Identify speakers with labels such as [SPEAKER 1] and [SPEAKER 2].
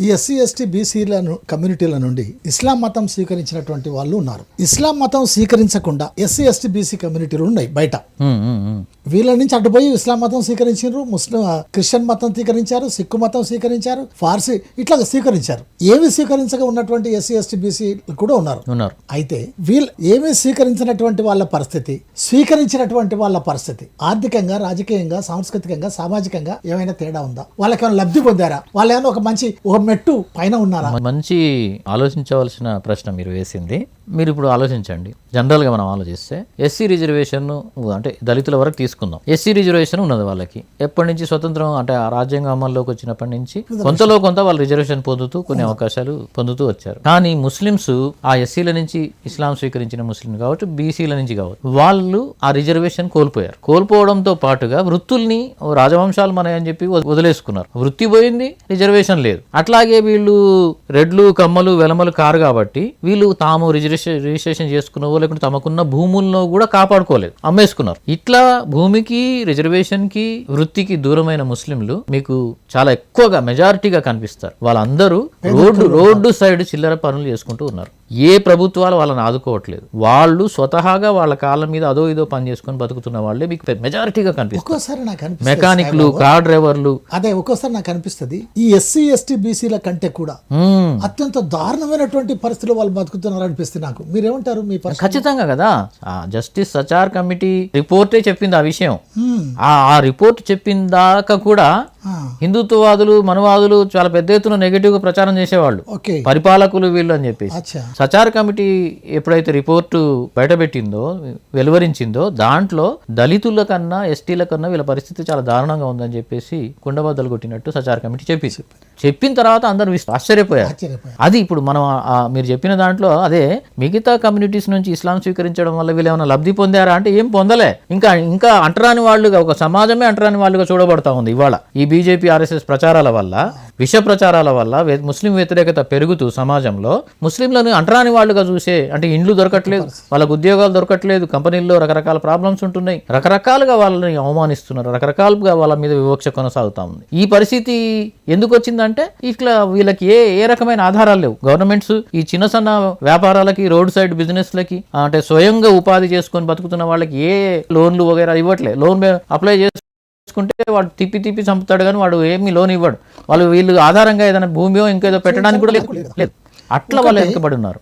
[SPEAKER 1] ఈ SC ST బీసీల కమ్యూనిటీల నుండి ఇస్లాం మతం స్వీకరించినటువంటి వాళ్ళు ఉన్నారు. ఇస్లాం మతం స్వీకరించకుండా ఎస్సీ ఎస్టీ బీసీ కమ్యూనిటీలు ఉన్నాయి బయట. వీళ్ళ నుంచి అటుపోయి ఇస్లాం మతం స్వీకరించారు ముస్లిం క్రిస్టియన్ మతం స్వీకరించారు సిక్కు మతం స్వీకరించారు ఫార్సీ ఇట్లా స్వీకరించారు. ఏమి స్వీకరించక ఉన్నటువంటి ఎస్సీ ఎస్టీ బీసీ కూడా ఉన్నారు.
[SPEAKER 2] ఉన్నారు.
[SPEAKER 1] అయితే వీళ్ళు ఏమీ స్వీకరించినటువంటి వాళ్ళ పరిస్థితి స్వీకరించినటువంటి వాళ్ళ పరిస్థితి ఆర్థికంగా రాజకీయంగా సాంస్కృతికంగా సామాజికంగా ఏమైనా తేడా ఉందా? వాళ్ళకి ఏమైనా లబ్ధి పొందారా? వాళ్ళు ఏమైనా ఒక మంచి ఒక మెట్టు పైన ఉన్నారా?
[SPEAKER 2] మంచి ఆలోచించవలసిన ప్రశ్న మీరు వేసింది. మీరు ఇప్పుడు ఆలోచించండి. జనరల్గా మనం ఆలోచిస్తే ఎస్సీ రిజర్వేషన్ అంటే దళితుల వరకు తీసుకుందాం. ఎస్సీ రిజర్వేషన్ ఉన్నది వాళ్ళకి. ఎప్పటి నుంచి స్వతంత్రం అంటే ఆ రాజ్యాంగం అమల్లోకి వచ్చినప్పటి నుంచి కొంతలో కొంత వాళ్ళు రిజర్వేషన్ పొందుతూ కొన్ని అవకాశాలు పొందుతూ వచ్చారు. కానీ ముస్లిమ్స్ ఆ ఎస్సీల నుంచి ఇస్లాం స్వీకరించిన ముస్లిం కావచ్చు బీసీల నుంచి కావచ్చు వాళ్ళు ఆ రిజర్వేషన్ కోల్పోయారు. కోల్పోవడంతో పాటుగా వృత్తుల్ని రాజవంశాలు మన అని చెప్పి వద- వదిలేసుకున్నారు. వృత్తి పోయింది రిజర్వేషన్ లేదు. అట్లాగే వీళ్ళు రెడ్లు కమ్మలు వెలమలు కారు కాబట్టి వీళ్ళు తాము రిజర్వేషన్ రిజిస్ట్రేషన్ చేసుకున్నవో లేకుంటే తమకున్న భూముల్లో కూడా కాపాడుకోలేదు. అమ్మేసుకున్నారు. ఇట్లా భూమికి రిజర్వేషన్కి వృత్తికి దూరమైన ముస్లింలు మీకు చాలా ఎక్కువగా మెజారిటీగా కనిపిస్తారు. వాళ్ళందరూ రోడ్డు రోడ్డు సైడ్ చిల్లర పనులు చేసుకుంటూ ఉన్నారు. ఏ ప్రభుత్వాలు వాళ్ళని ఆదుకోవట్లేదు. వాళ్ళు స్వతహాగా వాళ్ళ కాళ్ళ మీద అదో ఇదో పని చేసుకొని బతుకుతున్న వాళ్ళే మీకు మెజారిటీగా కనిపిస్తారు
[SPEAKER 1] ఒక్కోసారి నాకు
[SPEAKER 2] మెకానిక్లు కార్ డ్రైవర్లు
[SPEAKER 1] అదే ఒక్కోసారి నాకు అనిపిస్తుంది ఈ ఎస్సీ ఎస్టీ బీసీల కంటే కూడా. అత్యంత దారుణమైనటువంటి పరిస్థితులు వాళ్ళు బతుకుతున్నారు అనిపిస్తుంది నాకు. మీరేమంటారు మీ
[SPEAKER 2] ఖచ్చితంగా కదా. ఆ జస్టిస్ సచార్ కమిటీ రిపోర్టే చెప్పింది ఆ విషయం. ఆ ఆ రిపోర్ట్ చెప్పిన దాకా కూడా హిందుత్వవాదులు మనవాదులు చాలా పెద్ద ఎత్తున నెగిటివ్గా ప్రచారం చేసేవాళ్ళు. పరిపాలకులు వీళ్ళు అని చెప్పేసి. సచార్ కమిటీ ఎప్పుడైతే రిపోర్టు బయటపెట్టిందో వెలువరించిందో దాంట్లో దళితుల కన్నా ఎస్టీల కన్నా వీళ్ళ పరిస్థితి చాలా దారుణంగా ఉందని చెప్పేసి కుండబద్దలు కొట్టినట్టు సచార్ కమిటీ చెప్పింది. చెప్పిన తర్వాత అందరూ ఆశ్చర్యపోయారు.
[SPEAKER 1] ఆశ్చర్యపోయా
[SPEAKER 2] అది ఇప్పుడు మనం మీరు చెప్పిన దాంట్లో అదే మిగతా కమ్యూనిటీస్ నుంచి ఇస్లాం స్వీకరించడం వల్ల వీళ్ళు ఏమైనా లబ్ధి పొందారా అంటే ఏం పొందలే. ఇంకా ఇంకా అంటరాని వాళ్ళుగా ఒక సమాజమే అంటరాని వాళ్ళుగా చూడబడతా ఉంది ఇవాళ ఈ బీజేపీ ఆర్ఎస్ఎస్ ప్రచారాల వల్ల. విష ప్రచారాల వల్ల ముస్లిం వ్యతిరేకత పెరుగుతూ సమాజంలో ముస్లింలను అంటరాని వాళ్ళుగా చూసే అంటే ఇండ్లు దొరకట్లేదు వాళ్ళకు ఉద్యోగాలు దొరకట్లేదు కంపెనీల్లో రకరకాల ప్రాబ్లమ్స్ ఉంటున్నాయి రకరకాలుగా వాళ్ళని అవమానిస్తున్నారు రకరకాలుగా వాళ్ళ మీద వివక్ష కొనసాగుతా ఉంది. ఈ పరిస్థితి ఎందుకు వచ్చిందంటే ఇట్లా వీళ్ళకి ఏ ఏ రకమైన ఆధారాలు లేవు. గవర్నమెంట్స్ ఈ చిన్న సన్న వ్యాపారాలకి రోడ్ సైడ్ బిజినెస్లకి అంటే స్వయంగా ఉపాధి చేసుకొని బతుకుతున్న వాళ్ళకి ఏ లోన్లు వగైరా ఇవ్వట్లే. లోన్ అప్లై చేసుకుంటే వాడు తిప్పి తిప్పి చంపుతాడు కానీ వాడు ఏమీ లోన్ ఇవ్వడు వాళ్ళు వీళ్ళు ఆధారంగా ఏదైనా భూమియో ఇంకేదో పెట్టడానికి కూడా లేదు. లేదు. అట్లా వాళ్ళు వెనుకబడి ఉన్నారు.